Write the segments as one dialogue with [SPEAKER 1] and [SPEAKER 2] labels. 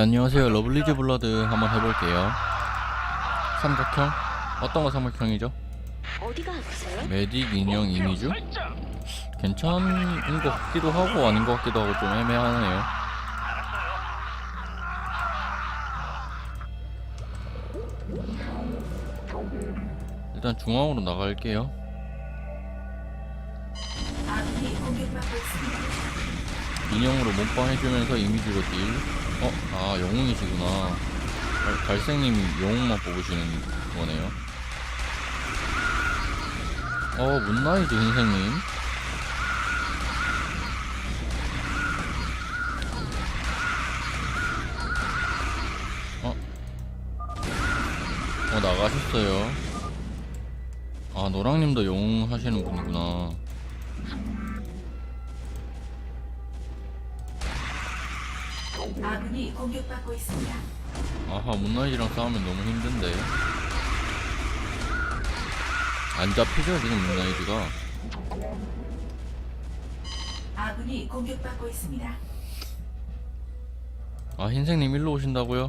[SPEAKER 1] 네 안녕하세요 러블리즈 블러드 한번 해볼게요 삼각형? 어떤 거 삼각형이죠?
[SPEAKER 2] 어디가 아프세요?
[SPEAKER 1] 메딕 인형 이미주? 괜찮은 것 같기도 하고 아닌 것 같기도 하고 좀 애매하네요 일단 중앙으로 나갈게요
[SPEAKER 3] 아군이 공격받고 있습니다.
[SPEAKER 1] 인형으로 몸빵 해주면서 이미지로 딜. 어? 아 영웅이시구나. 갈- 갈색님이 영웅만 뽑으시는 거네요. 어 문나이즈 흰색님. 어? 어 나가셨어요. 아 노랑님도 영웅 하시는 분이구나
[SPEAKER 3] 아군이 공격받고 있습니다.
[SPEAKER 1] 아하 문나이즈랑 싸우면 너무 힘든데 안 잡히죠 지금 문나이즈가
[SPEAKER 3] 아군이 공격받고 있습니다.
[SPEAKER 1] 아 흰색님 일로 오신다고요?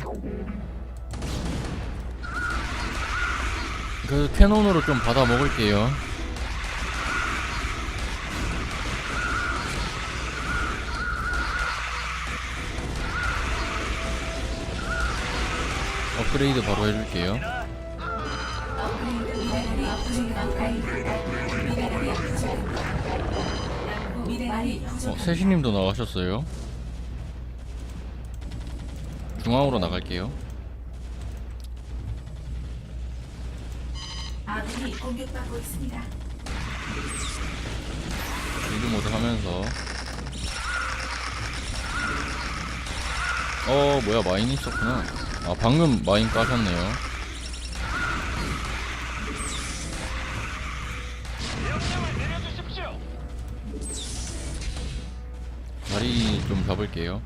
[SPEAKER 1] 그 캐논으로 좀 받아 먹을게요 업그레이드 바로 해줄게요 어. 세신님도 나가셨어요 중앙으로 나갈게요
[SPEAKER 3] 아군이 공격받고 있습니다.
[SPEAKER 1] 빌드 모드 하면서 어 뭐야 마인 있었구나 아 방금 마인 까셨네요. 자리 좀 잡을게요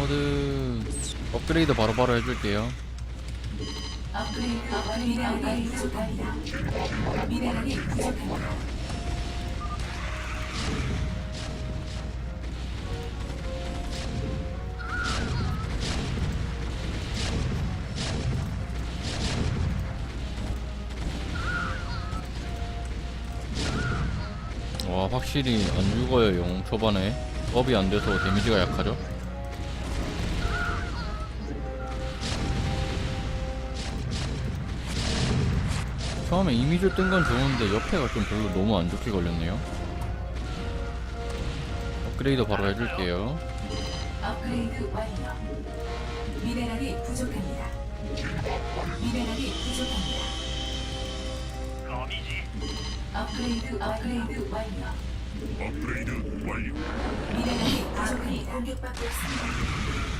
[SPEAKER 1] 모드 업그레이드 바로바로 해줄게요.
[SPEAKER 3] 미네랄이 부족합니다.
[SPEAKER 1] 와 확실히 안 죽어요 영웅 초반에 업이 안 돼서 데미지가 약하죠 처음에 이미주 뜬건 좋은데 옆에가 좀 별로 너무 안 좋게 걸렸네요 업그레이드 바로 해줄게요
[SPEAKER 3] 업그레이드 완료. 미네랄이 부족합니다. 미네랄이 부족합니다. 업그레이드 업그레이드 완료.
[SPEAKER 4] 업그레이드 완료.
[SPEAKER 3] 미네랄이 공격받고 있습니다.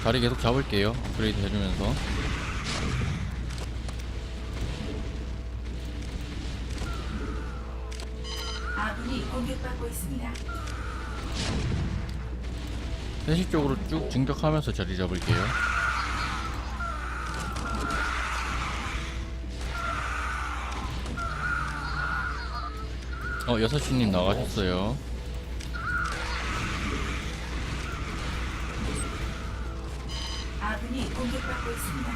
[SPEAKER 1] 자리 계속 잡을게요 업그레이드 해주면서
[SPEAKER 3] 아군이 공격받고 있습니다.
[SPEAKER 1] 3시 쪽으로 쭉 진격하면서 자리 잡을게요 어 6시님 나가셨어요
[SPEAKER 3] 아군이 공격받고 있습니다.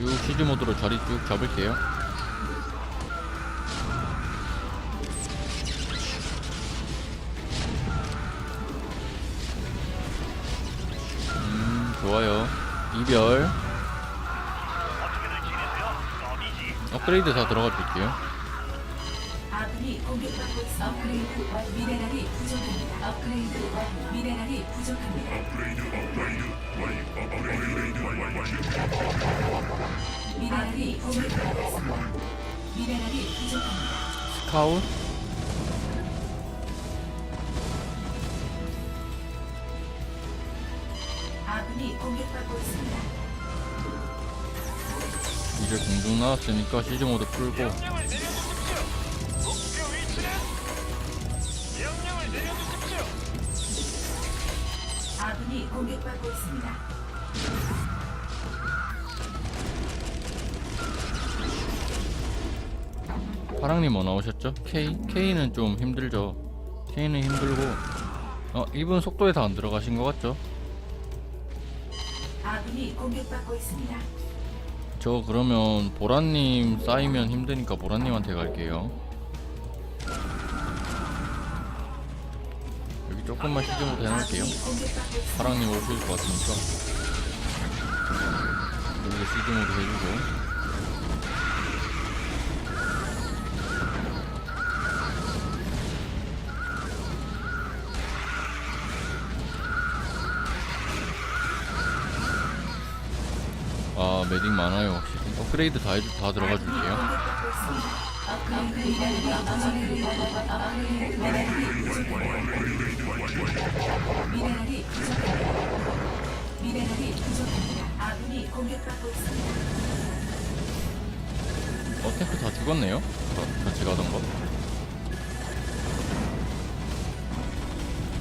[SPEAKER 1] 쭉 시즈 모드로 자리 쭉 잡을게요. 음, 좋아요. 이별. 업그레이드 다 들어가 줄게요.
[SPEAKER 3] 아군이 공격받고 있습니다. 업그레이드 완료. 미네랄이 부족합니다. 업그레이드 완료. 미네랄이 부족합니다.
[SPEAKER 4] 업그레이드 업그레이드 완료. 업그레이드 완료.
[SPEAKER 3] 미네랄이 공격받고 있습니다. 미네랄이 부족합니다.
[SPEAKER 1] 스카웃?
[SPEAKER 3] 아군이 공격받고 있습니다.
[SPEAKER 1] 이제 공중 나왔으니까 시즈 모드 풀고
[SPEAKER 5] 명령을 내려
[SPEAKER 3] 아군이 공격받고 있습니다.
[SPEAKER 1] 파랑님 뭐 나오셨죠? K? K는 좀 힘들죠 K는 힘들고 어 이분 속도에 다 안 들어가신 것 같죠?
[SPEAKER 3] 아군이 공격받고 있습니다.
[SPEAKER 1] 저 그러면 보라님 쌓이면 힘드니까 보라님한테 갈게요 조금만
[SPEAKER 3] 공격받고 있습니다.
[SPEAKER 1] 파랑님 오실 것 같으니까. 시즈 모드 해주고. 아 매직 많아요 업그레이드 다, 해주, 다 들어가 줄게요 어 탱크 다 죽었네요 저, 같이 가던 거.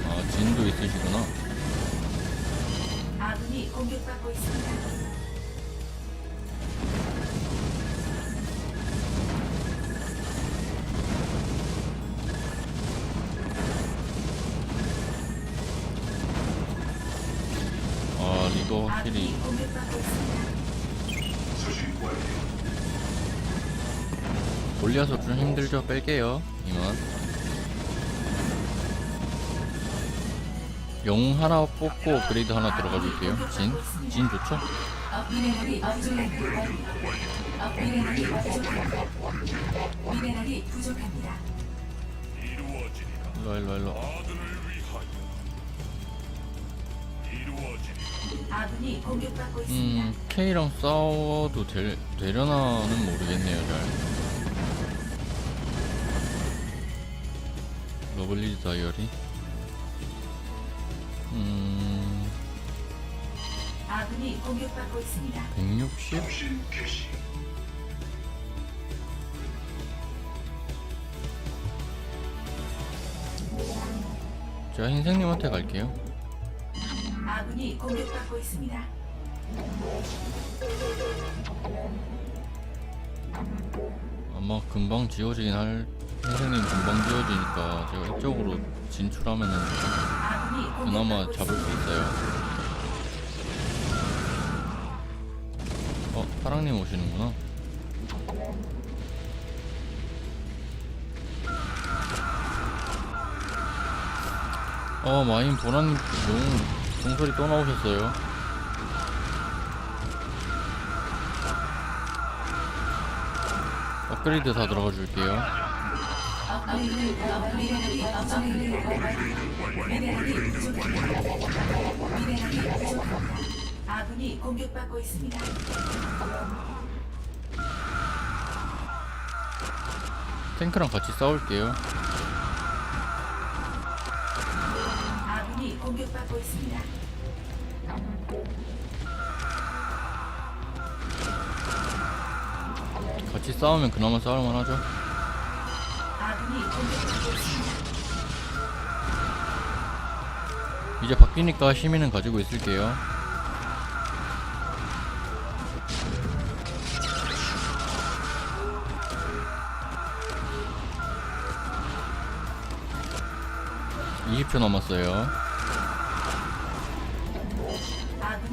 [SPEAKER 1] 아 진도 있으시구나
[SPEAKER 3] 아군이 공격받고 있습니다.
[SPEAKER 1] 확실히. 올려서 좀 힘들죠 뺄게요 이만 영웅 하나 뽑고 업그레이드 하나 들어가 줄게요 진? 진 좋죠? 일로와 일로와 일로
[SPEAKER 3] 아군이 공격받고 있습니다.
[SPEAKER 1] 음 K랑 싸워도 될, 되려나는 모르겠네요 잘 러블리즈 다이어리 음...
[SPEAKER 3] 아군이 공격받고 있습니다.
[SPEAKER 1] 160? 제가 흰색님한테 갈게요
[SPEAKER 3] 아군이 공격받고 있습니다.
[SPEAKER 1] 아마 금방 지워지긴 할 흰색님 금방 지워지니까 제가 이쪽으로 진출하면은 그나마 잡을 수. 있어요 어 파랑님 오시는구나 어 마인 보라님 너무 종소리 또 나오셨어요 업그레이드 다 들어가 줄게요. 탱크랑 같이 싸울게요
[SPEAKER 3] 공격받고 있습니다.
[SPEAKER 1] 같이 싸우면 그나마 싸울만 하죠
[SPEAKER 3] 아군이 공격받고 있습니다.
[SPEAKER 1] 이제 바뀌니까 시민은 가지고 있을게요. (20초) 남았어요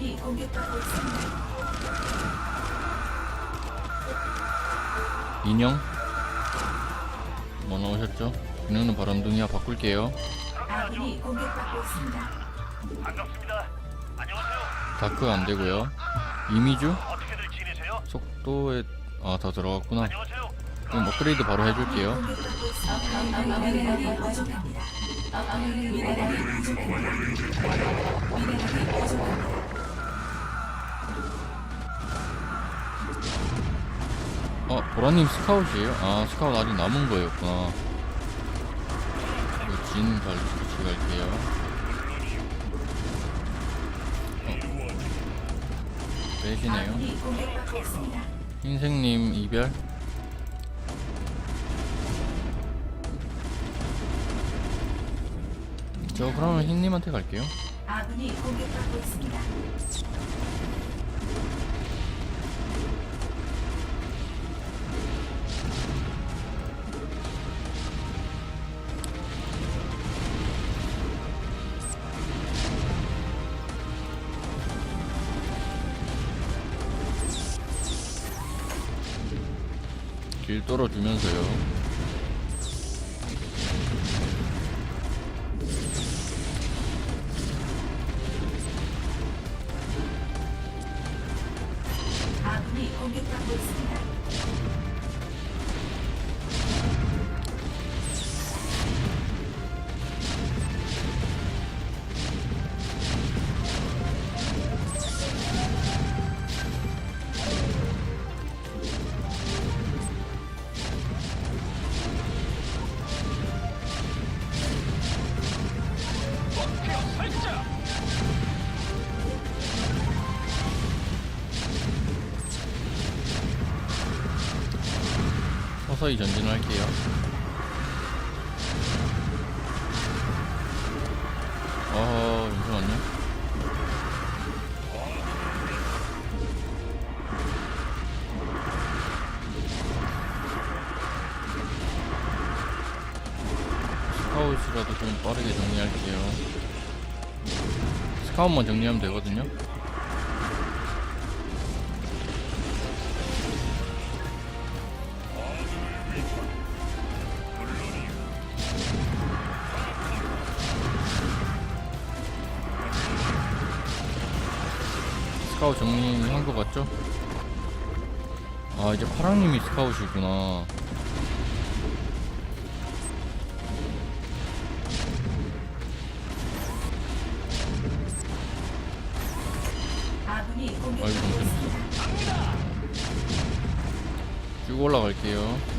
[SPEAKER 3] 아군이 공격받고 있습니다.
[SPEAKER 1] 인형 뭐 나오셨죠 인형은 바람둥이야 바꿀게요
[SPEAKER 3] 아군이 공격받고 있습니다.
[SPEAKER 5] 반갑습니다. 안녕하세요.
[SPEAKER 1] 다크 안되고요 이미주
[SPEAKER 5] 어떻게들 지내세요?
[SPEAKER 1] 속도에 아 다 들어갔구나
[SPEAKER 5] 안녕하세요.
[SPEAKER 1] 그럼 업그레이드 바로 해줄게요
[SPEAKER 3] 공격받고 있습니다. 미네랄이 부족합니다. 미네랄이 부족합니다. 미네랄이 부족합니다.
[SPEAKER 1] 어, 보라님 스카웃이에요? 아, 스카웃 아직 남은 거였구나. 이거 진 갈, 같이 갈게요. 어. 빼시네요. 흰색님 이별. 저 그러면 흰님한테 갈게요.
[SPEAKER 3] 아군이 공격받고 있습니다.
[SPEAKER 1] 떨어주면서요.
[SPEAKER 3] 아군이 공격받고 있습니다.
[SPEAKER 1] 서서히 전진할게요. 어, 잠시만요. 스카웃이라도 좀 빠르게 정리할게요. 스카웃만 정리하면 되거든요. 스카웃 정리한 것 같죠? 아 이제 파랑님이
[SPEAKER 3] 아군이
[SPEAKER 1] 아이고. 정신없어 쭉 올라갈게요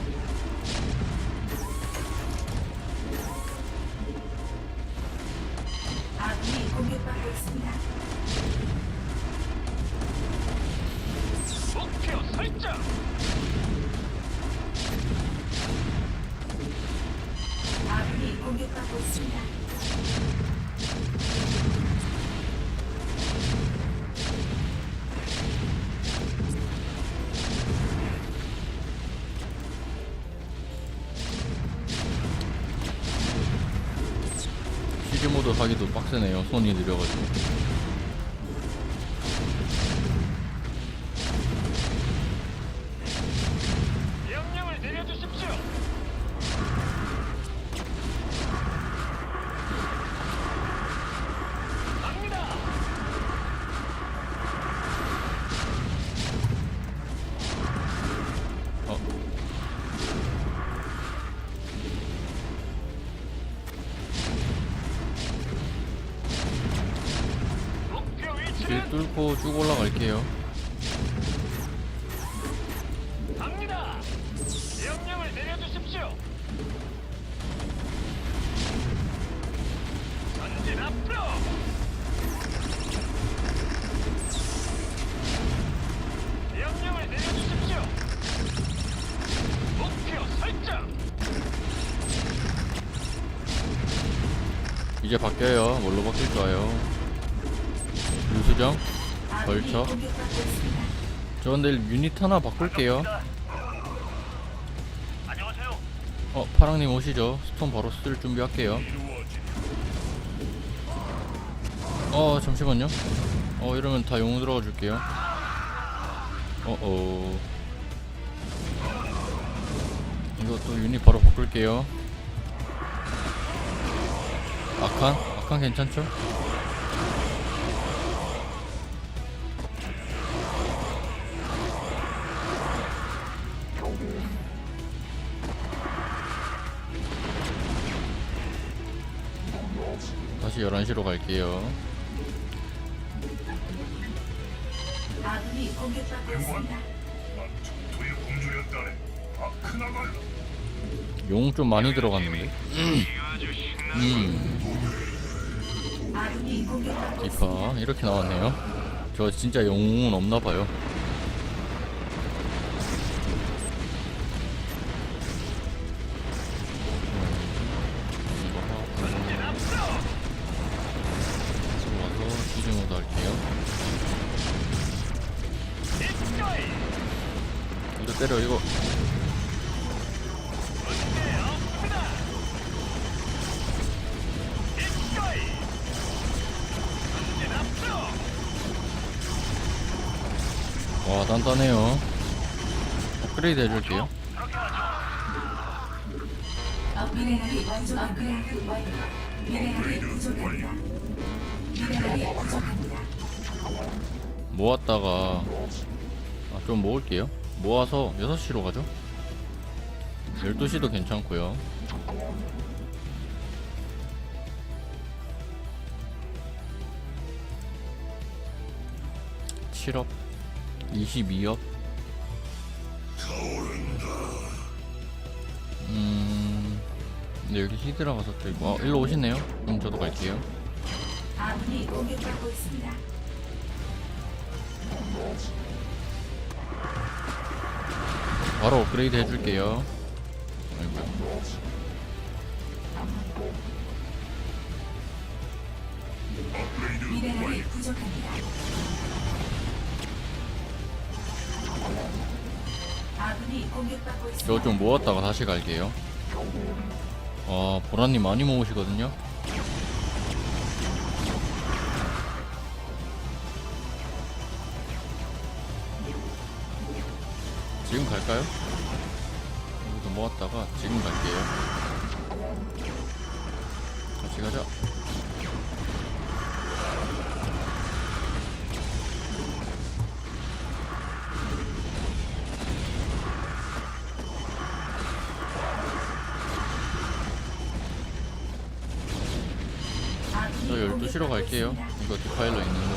[SPEAKER 1] 시즈 모드 하기도 빡세네요. 손이 느려가지고 이제 바뀌어요. 뭘로 바뀔 거예요? 유수정?
[SPEAKER 3] 있습니다.
[SPEAKER 1] 저 근데 유닛 하나 바꿀게요. 어 파랑님 오시죠. 스톤 바로 쓸 준비할게요.
[SPEAKER 4] 어
[SPEAKER 1] 잠시만요. 어 이러면 다용 들어가 줄게요. 어어. 이것도 유닛 바로 바꿀게요 아칸? 아칸 괜찮죠? 다시 11시로 갈게요
[SPEAKER 3] 아군이 공격받고 있습니다.
[SPEAKER 4] 난 전투의 공주였다. 순간에 아크나갈
[SPEAKER 1] 용좀 많이 들어갔는데 음 디파 이렇게 나왔네요. 저 진짜 영웅은 없나봐요
[SPEAKER 3] 미네랄이 부족합니다.
[SPEAKER 1] 모았다가 아, 좀 모을게요. 모아서 6시로 가죠? 12시도 괜찮고요. 칠업 22업 근데 여기 히드라가 섞여 있고 아 일로 오시네요 그럼 저도 갈게요. 바로 업그레이드 해줄게요.
[SPEAKER 3] 미네랄이 부족합니다. 아군이 공격받고 있습니다.
[SPEAKER 1] 저거 좀 모았다가 다시 갈게요. 아, 보라님 많이 모으시거든요. 지금 갈까요? 여기도 모았다가 지금 갈게요. 같이 가자.
[SPEAKER 3] 아군이
[SPEAKER 1] 저 12시로
[SPEAKER 3] 공격받고
[SPEAKER 1] 갈게요. 이거 디파일러 있는 동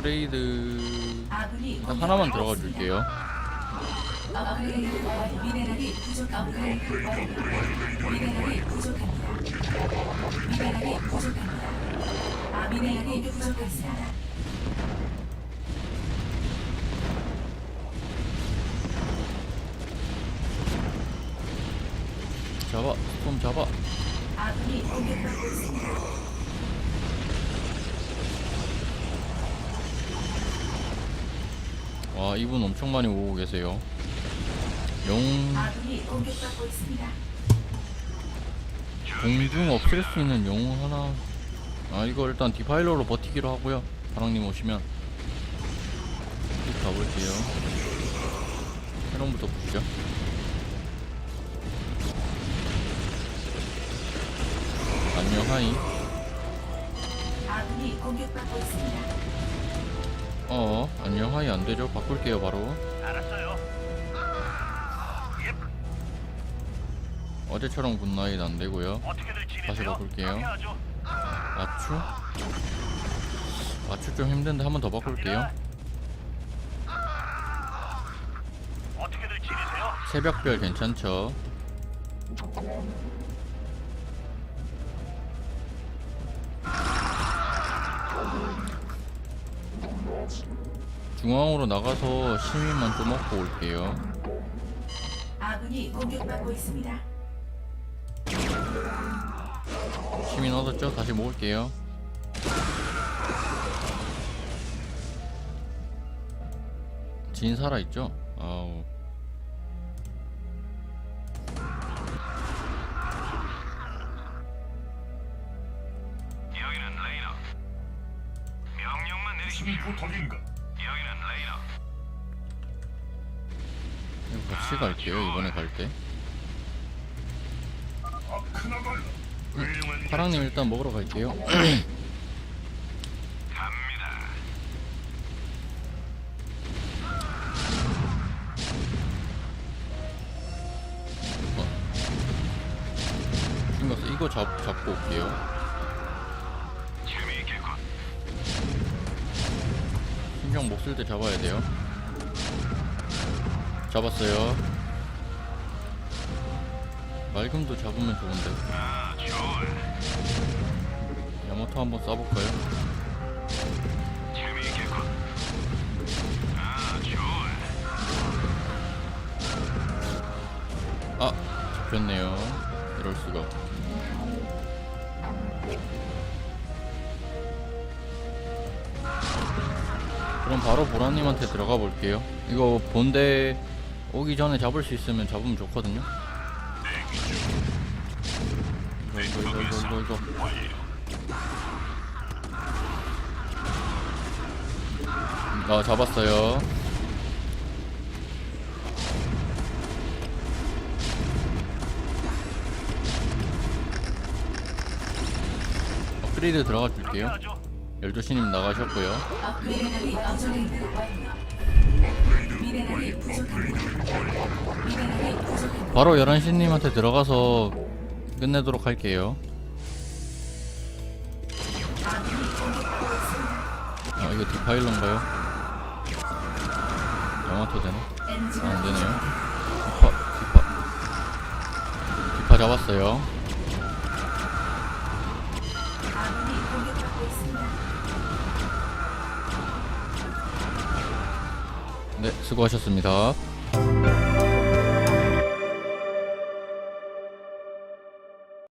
[SPEAKER 1] 업그레이드 하나만 들어가. 줄게요.
[SPEAKER 3] 아 부족합니다.
[SPEAKER 1] 잡아, 좀 잡아. 와, 이분 엄청 많이 오고 계세요.
[SPEAKER 3] 있습니다.
[SPEAKER 1] 공중 없앨 수 있는 영웅 하나. 아, 이거 일단 디파일러로 버티기로 하고요. 바랑님 오시면 쭉 가볼게요. 캐런부터 보시죠. 안녕 하이.
[SPEAKER 3] 아군이 공격받고 있습니다.
[SPEAKER 1] 어, 안녕 하이 안 되죠? 바꿀게요 바로.
[SPEAKER 5] 알았어요.
[SPEAKER 1] 어제처럼 굿나잇 안 되고요.
[SPEAKER 5] 어떻게들 지내세요?
[SPEAKER 1] 다시 바꿀게요.
[SPEAKER 5] 그렇게 하죠.
[SPEAKER 1] 아추? 아추 좀 힘든데 한 번 더 바꿀게요.
[SPEAKER 5] 어떻게들 지내세요?
[SPEAKER 1] 새벽별 괜찮죠? 중앙으로 나가서 시민만 좀 먹고 올게요.
[SPEAKER 3] 아군이 공격받고 있습니다.
[SPEAKER 1] 시민 얻었죠? 다시 모을게요. 진 살아있죠? 아우.
[SPEAKER 5] 여기는 레이너. 명령만
[SPEAKER 4] 무슨 부탁인가?
[SPEAKER 1] 같이 갈게요 이번에 갈때
[SPEAKER 4] 아크나발라 훌륭한
[SPEAKER 1] 파랑님 일단 먹으러 갈게요. 신가스 이거 잡, 잡고 올게요. 신경 못 쓸 때 잡아야 돼요 잡았어요 맑음도 잡으면 좋은데. 야마토 한번 쏴볼까요?
[SPEAKER 5] 아
[SPEAKER 1] 잡혔네요 이럴 수가 그럼 바로 보라님한테 들어가 볼게요 이거 본대 오기 전에 잡을 수 있으면 잡으면 좋거든요. 이거 아 잡았어요. 업그레이드 들어가 줄게요. 열조신님 나가셨고요 바로 11시님한테 들어가서 끝내도록 할게요 아 이거 디파일러인가요? 영화토 되나? 아, 안되네요 디파 디파 디파 잡았어요. 네 수고하셨습니다